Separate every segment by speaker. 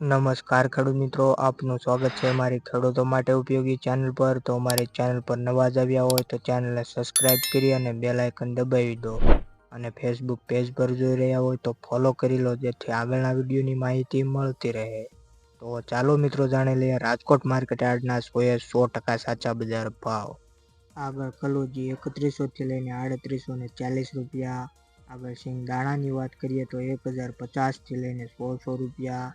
Speaker 1: નમસ્કાર ખેડૂત મિત્રો, આપનું સ્વાગત છે મારી ખેડૂતો માટે ઉપયોગી ચેનલ પર. તો અમારી ચેનલ પર નવા જ આવ્યા હોય તો ચેનલને સબસ્ક્રાઇબ કરી અને બેલ આઇકન દબાવી દો. અને ફેસબુક પેજ પર જોઈ રહ્યા હોય તો ફોલો કરી લો, જેથી આગળના વિડીયોની માહિતી મળતી રહે. તો ચાલો મિત્રો જાણી લઈએ, રાજકોટ માર્કેટ યાર્ડના સોએ સો ટકા સાચા બજાર ભાવ. આગળ કલોજી એકત્રીસોથી લઈને આડત્રીસો ને ચાલીસ રૂપિયા. આગળ સિંગ દાણાની વાત કરીએ તો એક હજાર પચાસથી લઈને સોળસો રૂપિયા.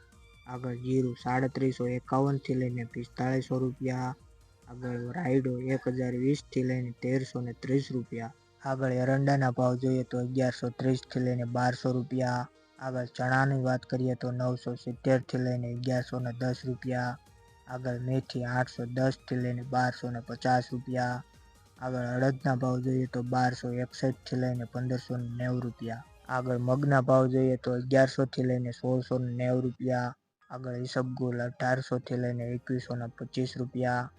Speaker 1: આગળ જીરું સાડત્રીસો એકાવનથી લઈને પિસ્તાળીસો રૂપિયા, આગળ રાયડો એક હજાર વીસથી લઈને તેરસો ને ત્રીસ રૂપિયા, આગળ એરંડાના ભાવ જોઈએ તો અગિયારસો ત્રીસથી લઈને બારસો રૂપિયા, આગળ ચણાની વાત કરીએ તો નવસો સિત્તેરથી લઈને અગિયારસો ને દસ રૂપિયા, આગળ મેથી આઠસો દસથી લઈને બારસો ને પચાસ રૂપિયા, આગળ અડદના ભાવ જોઈએ તો બારસો એકસઠથી લઈને પંદરસો ને નેવું રૂપિયા, આગળ મગના ભાવ જોઈએ તો અગિયારસોથી લઈને સોળસો ને નેવું રૂપિયા આગળ ઈસબગુલ અઢારસોથી લઈને એકવીસો ને પચીસ રૂપિયા.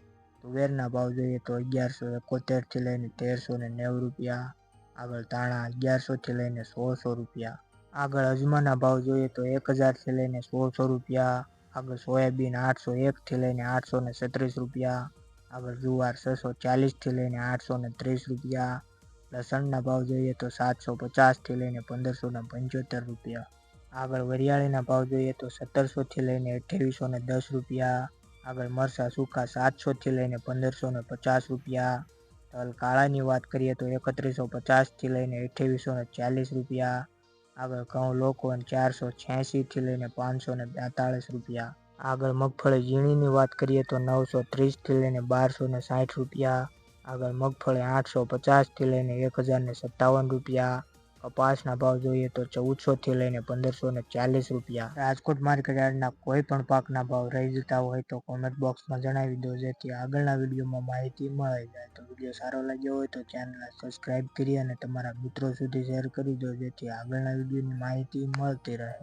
Speaker 1: તુવેરના ભાવ જોઈએ તો અગિયારસો એકોતેરથી લઈને તેરસો ને નેવું રૂપિયા. આગળ ધાણા અગિયારસોથી લઈને સોળસો રૂપિયા. આગળ અજમાના ભાવ જોઈએ તો એક હજારથી લઈને સોળસો રૂપિયા. આગળ સોયાબીન આઠસો એકથી લઈને આઠસો ને છત્રીસ રૂપિયા. આગળ જુવાર છસો ચાલીસથી લઈને આઠસો ને ત્રીસ રૂપિયા. લસણના ભાવ જોઈએ તો સાતસો પચાસથી લઈને પંદરસો ને પંચોતેર રૂપિયા. આગળ વરિયાળીના ભાવ જોઈએ તો સત્તરસોથી લઈને અઠ્યાવીસો ને દસ રૂપિયા, આગળ મરસા સૂકા સાતસોથી લઈને પંદરસો ને પચાસ રૂપિયા, તલ કાળાની વાત કરીએ તો એકત્રીસો પચાસથી લઈને અઠ્યાવીસો ને ચાલીસ રૂપિયા, આગળ ઘઉં લોકોન ચારસો છ્યાસીથી લઈને પાંચસો ને બેતાળીસ રૂપિયા, આગળ મગફળી ઝીણીની વાત કરીએ તો નવસો ત્રીસથી લઈને બારસો ને સાઠ રૂપિયા, આગળ મગફળી આઠસો પચાસથી લઈને એક હજાર ને સત્તાવન રૂપિયા કપાસના ભાવ જોઈએ તો ચૌદસોથી લઈને પંદરસો ને ચાલીસ રૂપિયા. રાજકોટ માર્કેટ યાર્ડના કોઈ પણ પાકના ભાવ રહી જતા હોય તો કોમેન્ટ બોક્સમાં જણાવી દો, જેથી આગળના વિડીયોમાં માહિતી મળી જાય. તો વીડિયો સારો લાગ્યો હોય તો ચેનલને સબસ્ક્રાઈબ કરી અને તમારા મિત્રો સુધી શેર કરી દો, જેથી આગળના વિડીયોની માહિતી મળતી રહે.